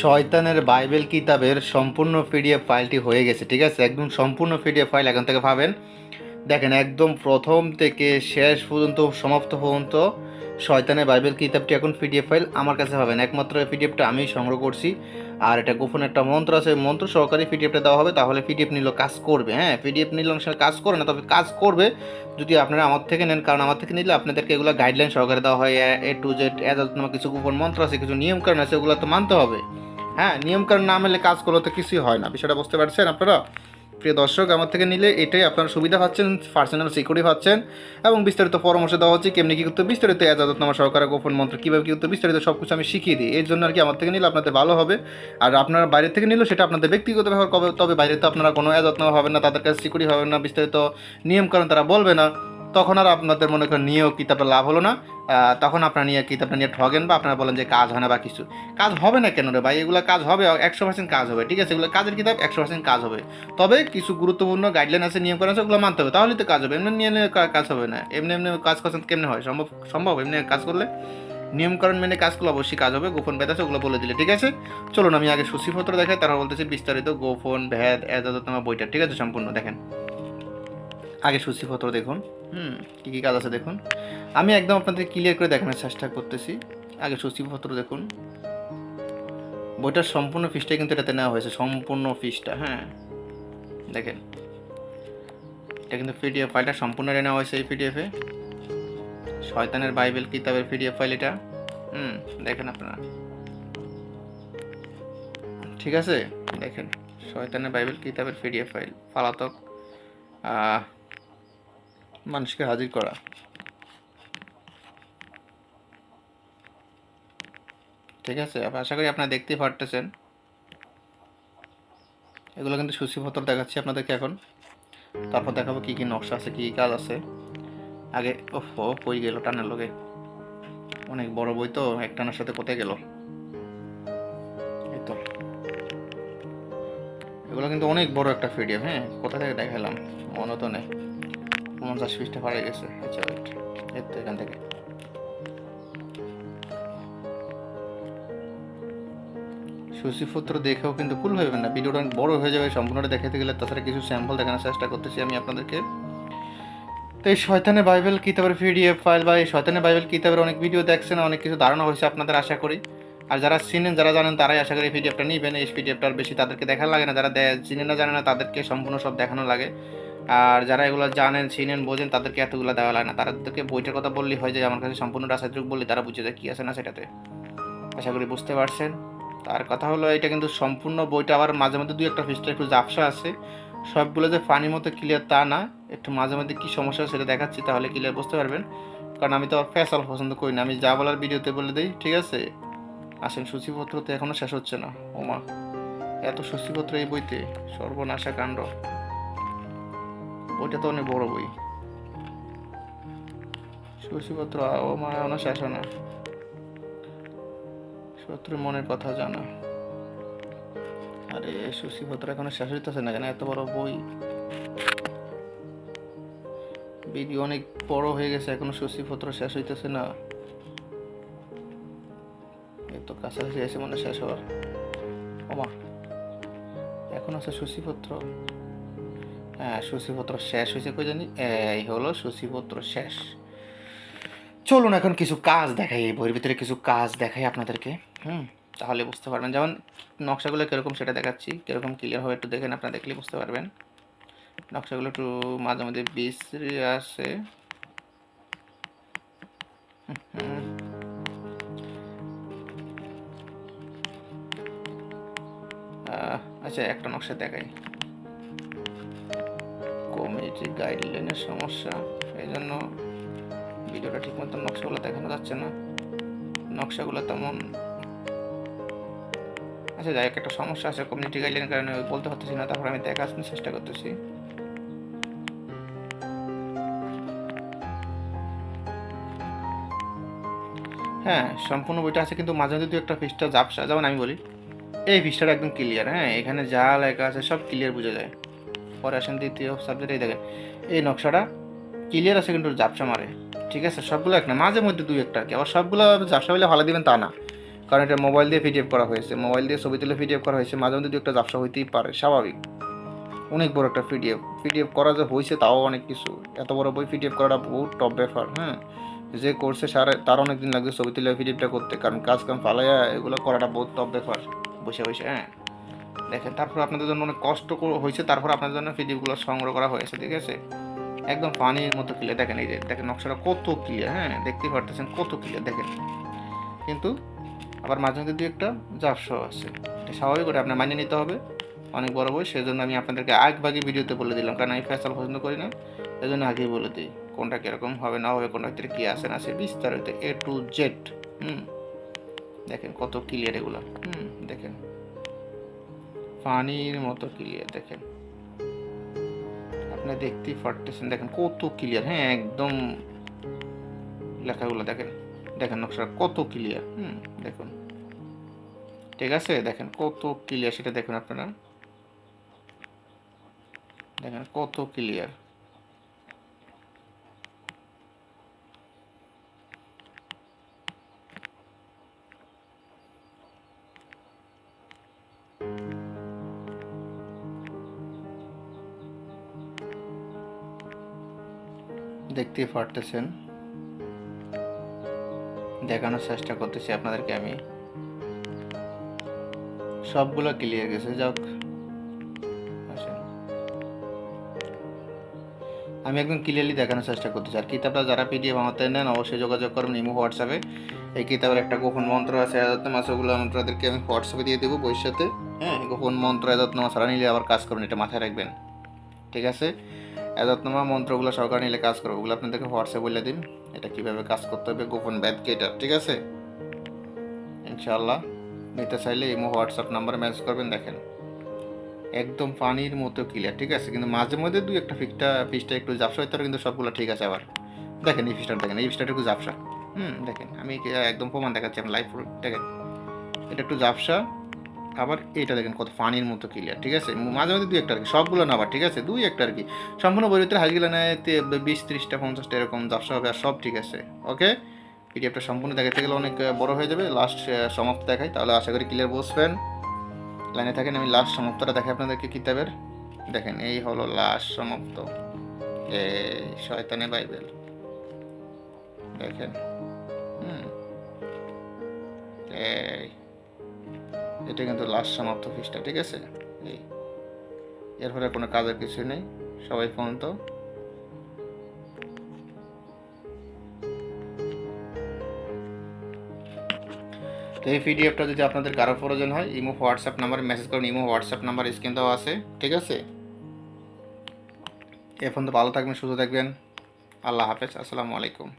শয়তানের বাইবেল কিতাবের সম্পূর্ণ পিডিএফ ফাইলটি হয়ে গেছে, ঠিক আছে? একদম সম্পূর্ণ পিডিএফ ফাইল এখান থেকে পাবেন। দেখেন, একদম প্রথম থেকে শেষ পর্যন্ত, সমাপ্ত পর্যন্ত শয়তানের বাইবেল কিতাবটি এখন পিডিএফ ফাইল আমার কাছে পাবেন। একমাত্র পিডিএফটা আমি সংগ্রহ করছি। আর এটা গোপন একটা মন্ত্র আছে, মন্ত্র সহকারে পিডিএফটা দেওয়া হবে, তাহলে পিডিএফ নিল, কাজ করবে। হ্যাঁ পিডিএফ নিলে সময় কাজ করে না, তবে কাজ করবে। যদি আপনারা আমার থেকে নেন, কারণ আমার থেকে নিলে আপনাদেরকে এগুলো গাইডলাইন সহকারে দেওয়া হয়। এ টু জেড এজাজনামা কিছু গোপন মন্ত্র আছে, কিছু নিয়মকানুন আছে, ওগুলো তো মানতে হবে। হ্যাঁ নিয়মকানুন না মেলে কাজ করলে তো কিছুই হয় না। বিষয়টা বুঝতে পারছেন আপনারা? প্রিয় দর্শক, আমার থেকে নিলে এটাই আপনারা সুবিধা পাচ্ছেন পার্সোনাল সিকিউরিটি পাচ্ছেন এবং বিস্তারিত পরামর্শ দেওয়া হচ্ছে কেমনি কী করতে বিস্তারিত এজাজতনামা সহকারে গোপন মন্ত্র কীভাবে কী করতে বিস্তারিত সব কিছু আমি শিখিয়ে দিই। এর জন্য আর কি আমার থেকে নিলে আপনাদের ভালো হবে। আর আপনারা বাইরে থেকে নিলেও সেটা আপনাদের ব্যক্তিগত ব্যবহার করবে তবে বাইরে তো আপনারা কোনো এজাজতনামা হবে না, তাদের কাছে সিকিউরিটি হবে না, বিস্তারিত নিয়ম নিয়মকানুন তারা বলবে না। তখন আর আপনাদের মনে করেন নিয়েও কিতাবটা লাভ হলো না। তখন আপনারা নিয়ে কিতাবটা নিয়ে ঠগেন বা আপনারা বলেন যে কাজ হয় না বা কিছু। কাজ হবে না কেন রে ভাই? এগুলো কাজ হবে, একশো পার্সেন্ট কাজ হবে, ঠিক আছে? এগুলো কাজের কিতাব একশো পার্সেন্ট কাজ হবে। তবে কিছু গুরুত্বপূর্ণ গাইডলাইন আছে, নিয়ম আছে, ওগুলো মানতে হবে। তাহলেই তো কাজ হবে। এমনি নিয়ে কাজ হবে না। এমনি এমনি কাজ করছেন কেমনে হয়? সম্ভব সম্ভব? এমনি কাজ করলে? নিয়মকানুন মেনে কাজ করলে অবশ্যই কাজ হবে। গোপন ভেদ আছে, ওগুলো বলে দিলে, ঠিক আছে? চলুন, আমি আগে সূচিপত্র দেখাই তারা বলতেছি বিস্তারিত গোপন ভেদ এজাজতনামা বইটা, ঠিক আছে? সম্পূর্ণ দেখেন। আগে সূচিপত্র দেখুন। হুম। কী কী কাজ আছে দেখুন। আমি একদম আপনাদের ক্লিয়ার করে দেখানোর চেষ্টা করতেছি। আগে সূচিপত্র দেখুন। বইটার সম্পূর্ণ ফিসটা কিন্তু এটাতে নেওয়া হয়েছে। সম্পূর্ণ ফিসটা হ্যাঁ। দেখেন। এটা কিন্তু পিডিএফ ফাইলটা সম্পূর্ণ নেওয়া হয়েছে এই পিডিএফে শয়তানের বাইবেল কিতাবের পিডিএফ ফাইল এটা। হুম দেখেন আপনারা। ঠিক আছে? দেখেন। শয়তানের বাইবেল কিতাবের পিডিএফ ফাইল পালাতক। মানুষকে হাজির করা। ঠিক আছে আশা করি আপনারা দেখতেই পারতেছেন। এগুলো কিন্তু সূচিপত্র দেখাচ্ছি আপনাদেরকে এখন। তারপর দেখাবো কি কি নকশা আছে, কি কি কাজ আছে। আগে ওহ কই গেল টানের লোকে অনেক বড় বই তো এক টানার সাথে কোথায় গেল? এই তো। এগুলো কিন্তু অনেক বড় একটা ভিডিও হ্যাঁ? কোথা থেকে দেখালাম? তো নেই। পঞ্চাশ পিসটা পারে গেছে আচ্ছা wait, এই তো এখান থেকে। সূচিপত্র দেখেও কিন্তু ভুল হইবে না ভিডিওটা অনেক বড় হয়ে যাবে সম্পূর্ণটা দেখাতে গেলে তাছাড়া কিছু স্যাম্পল দেখানোর চেষ্টা করতেছি আমি আপনাদেরকে। তো এই শয়তানের বাইবেল কিতাবের পিডিএফ ফাইল বা এই শয়তানের বাইবেল কিতাবের অনেক ভিডিও দেখছেন অনেক কিছু ধারণা হয়েছে আপনাদের আশা করি। আর যারা চিনেন যারা জানেন তারাই আশা করি এই পিডিএফটা নেবেন এই পিডিএফটা আর বেশি তাদেরকে দেখা লাগে না যারা চিনে না জানে না তাদেরকে সম্পূর্ণ সব দেখানো লাগে। আর যারা এগুলো জানেন, চিনেন, বোঝেন, তাদেরকে এতগুলো দেওয়া লাগে না। তাদেরকে বইটার কথা বললেই হয় যে আমার কাছে সম্পূর্ণ রাসায়নিক বললে তারা বুঝে যায় কী আছে না সেটাতে। আশা করি বুঝতে পারছেন। তার কথা হলো, এটা কিন্তু সম্পূর্ণ বইটা আবার মাঝে মধ্যে দুই একটা পৃষ্ঠা একটু জাপসা আছে। সবগুলো যে পানির মতো ক্লিয়ার তা না। একটু মাঝে মধ্যে কী সমস্যা সেটা দেখাচ্ছি, তাহলে ক্লিয়ার বুঝতে পারবেন। কারণ আমি তো ফ্যাসাল পছন্দ করি না। আমি যা বলার ভিডিওতে বলে দিই, ঠিক আছে? আসেন, সূচিপত্র তো এখনও শেষ হচ্ছে না। ওমা, এত সূচিপত্র এই বইতে? সর্বনাশা কাণ্ড। বইটা তো অনেক বড় বই। সূচিপত্র, ও মা এখনও শেষ হয় না। শত্রু মনের কথা জানা। আরে, সূচিপত্র এখনও শেষ হইতেছে না কেন এত বড় বই। ভিডিও অনেক বড় হয়ে গেছে, এখনও সূচিপত্র শেষ হইতেছে না। এই তো কাছাকাছি এসে মনে শেষ হওয়ার। ওমা এখন আছে সূচিপত্র। সূচিপত্র শেষ হয়েছে কই জানি? এই হলো সূচিপত্র শেষ। চলুন এখন কিছু কাজ দেখাই এই বইয়ের ভিতরে কিছু কাজ দেখাই আপনাদেরকে হুম? তাহলে বুঝতে পারবেন। যেমন নকশাগুলো কীরকম সেটা দেখাচ্ছি কীরকম ক্লিয়ার হবে একটু দেখেন আপনারা দেখলেই বুঝতে পারবেন। নকশাগুলো একটু মাঝে মাঝে বিশ্রী। আহ, আচ্ছা একটা নকশা দেখাই। কমিউনিটি গাইডলাইনের সমস্যা এই জন্য ভিডিওটা ঠিক মতো নকশাগুলো দেখানো যাচ্ছে না। নকশাগুলো তেমন আচ্ছা যাই একটা সমস্যা আছে কমিউনিটি গাইডলাইনের কারণে বলতে পারতেছি না, তারপর আমি দেখার চেষ্টা করতেছি। হ্যাঁ সম্পূর্ণ বইটা আছে, কিন্তু মাঝে মাঝে দু একটা পৃষ্ঠা জাপসা যেমন আমি বলি, এই পৃষ্ঠাটা একদম ক্লিয়ার হ্যাঁ এখানে যা লেখা আছে সব ক্লিয়ার বোঝা যায়। পরে আসেন দ্বিতীয় সাবজেক্ট এই দেখেন। এই নকশাটা ক্লিয়ার আছে কিন্তু ঝাপসা মারে। ঠিক আছে? সবগুলো এক না, মাঝে মধ্যে দুই একটা আবার সবগুলো জাপসা বলে ভালো দিবেন তা না। কারণ এটা মোবাইল দিয়ে পিডিএফ করা হয়েছে। মোবাইল দিয়ে ছবি তুলে পিডিএফ করা হয়েছে। মাঝে মধ্যে দু একটা ঝাপসা হইতেই পারে। স্বাভাবিক। অনেক বড় একটা পিডিএফ পিডিএফ করা যে হয়েছে তাও অনেক কিছু। এত বড় বই পিডিএফ করাটা বহুত টপ ব্যাপার হ্যাঁ? যে করছে সারা তার অনেক দিন লাগছে ছবি তুলে পিডিএফটা করতে। কারণ কাজ কাম ফালাইয়া এগুলো করাটা বহুত টপ ব্যাপার। বসে বসে হ্যাঁ? দেখেন, তারপর আপনাদের জন্য অনেক কষ্ট হয়েছে, তারপর আপনাদের জন্য পিডিএফগুলো সংগ্রহ করা হয়েছে, ঠিক আছে? একদম পানির মতো ক্লিয়ার দেখেন এই যে, দেখেন নকশাটা কত ক্লিয়ার হ্যাঁ? দেখতেই পারতেছেন কত ক্লিয়ার দেখেন। কিন্তু আবার মাঝে মধ্যে দু একটা ঝাপসাও আছে। এটা স্বাভাবিক করে আপনার মানিয়ে নিতে হবে, অনেক বড় বই সেই জন্য আমি আপনাদেরকে আগ ভাগে ভিডিওতে বলে দিলাম, কারণ আমি ফেসাল পছন্দ করি না এই জন্য আগেই বলে দিই, কোনটা কীরকম হবে, না হবে, কোনটা ভিতরে কী আছে, না আছে, বিস্তারিত এ টু জেড হুম? দেখেন কত ক্লিয়ার এগুলো, হুম? দেখেন। পানির মতো ক্লিয়ার দেখেন। আপনি দেখতেই পারতেছেন, দেখেন কত ক্লিয়ার হ্যাঁ একদম লেখাগুলো দেখেন দেখেন নকশা কত ক্লিয়ার হুম, দেখুন। ঠিক আছে, দেখেন কত ক্লিয়ার সেটা দেখুন আপনারা। দেখেন কত ক্লিয়ার দেখতেই পারতেছেন দেখানোর চেষ্টা করতেছি আপনাদেরকে আমি। সবগুলো ক্লিয়ার গেছে, যাক। আমি একদম ক্লিয়ারলি দেখানোর চেষ্টা করতেছি। আর কিতাবটা যারা পিডিএফ আমাদের নেন, অবশ্যই যোগাযোগ করবেন ইমো হোয়াটসঅ্যাপে এই কিতাবের একটা গোপন মন্ত্র আছে আজাদ নামাজ, ওগুলো আপনাদেরকে আমি হোয়াটসঅ্যাপে দিয়ে দেবো ভবিষ্যতে। হ্যাঁ গোপন মন্ত্র আজাদ নামাজ নিলে আবার কাজ করবেন, এটা মাথায় রাখবেন। ঠিক আছে? এজাতনামা মন্ত্রগুলো সরকার নিলে কাজ করবে। ওগুলো আপনাদেরকে হোয়াটসঅ্যাপ বলে দিন, এটা কীভাবে কাজ করতে হবে, গোপন ব্যাধকে এটা, ঠিক আছে? ইনশাল্লাহ নিতে চাইলে ইমো, হোয়াটসঅ্যাপ নাম্বারে মেসেজ করবেন, দেখেন। একদম পানির মতো ক্লিয়ার ঠিক আছে? কিন্তু মাঝে মধ্যে দুই একটা ফিকটা, ফিসটা একটু হইতে পারে, কিন্তু সবগুলো ঠিক আছে আবার। দেখেন এই ফিসটা, দেখেন, এই ফিসটা একটু ঝাপসা। হুম, দেখেন, আমি একদম প্রমাণ দেখাচ্ছি, আমি লাইভ দেখেন। এটা একটু ঝাপসা আবার এটা দেখেন কত পানির মতো ক্লিয়ার ঠিক আছে? মাঝে মাঝে দুই একটা আর কি, সবগুলো না আবার, ঠিক আছে? দুই একটা আর কি। সম্পূর্ণ বইতে হাইগুলো নেয় বিশ, ত্রিশটা, পঞ্চাশটা, এরকম ব্যবসা হবে আর সব ঠিক আছে ওকে পিডিএফটা সম্পূর্ণ দেখাতে গেলে অনেক বড় হয়ে যাবে। লাস্ট সমাপ্ত দেখাই, তাহলে আশা করি ক্লিয়ার বসবেন লাইনে থাকেন, আমি লাস্ট সমাপ্তটা দেখাই আপনাদেরকে কিতাবের। দেখেন, এই হলো লাস্ট সমাপ্ত। এই শয়তানে বাইবেল। দেখেন, হুম, এই এটা কিন্তু লাস্ট সমাপ্ত ফিসটা ঠিক আছে? এই, এরপরে কোনো কাজের কিছু নেই, সবাই ফোন তো। তো এই পিডিএফটা যদি আপনাদের কারও প্রয়োজন হয়, ইমো, হোয়াটসঅ্যাপ নাম্বারে মেসেজ করুন, ইমো, হোয়াটসঅ্যাপ নাম্বার স্ক্রিন দেওয়া আছে, ঠিক আছে? এখন তো ভালো থাকবেন, সুস্থ থাকবেন। আল্লাহ হাফেজ, আসসালামু আলাইকুম।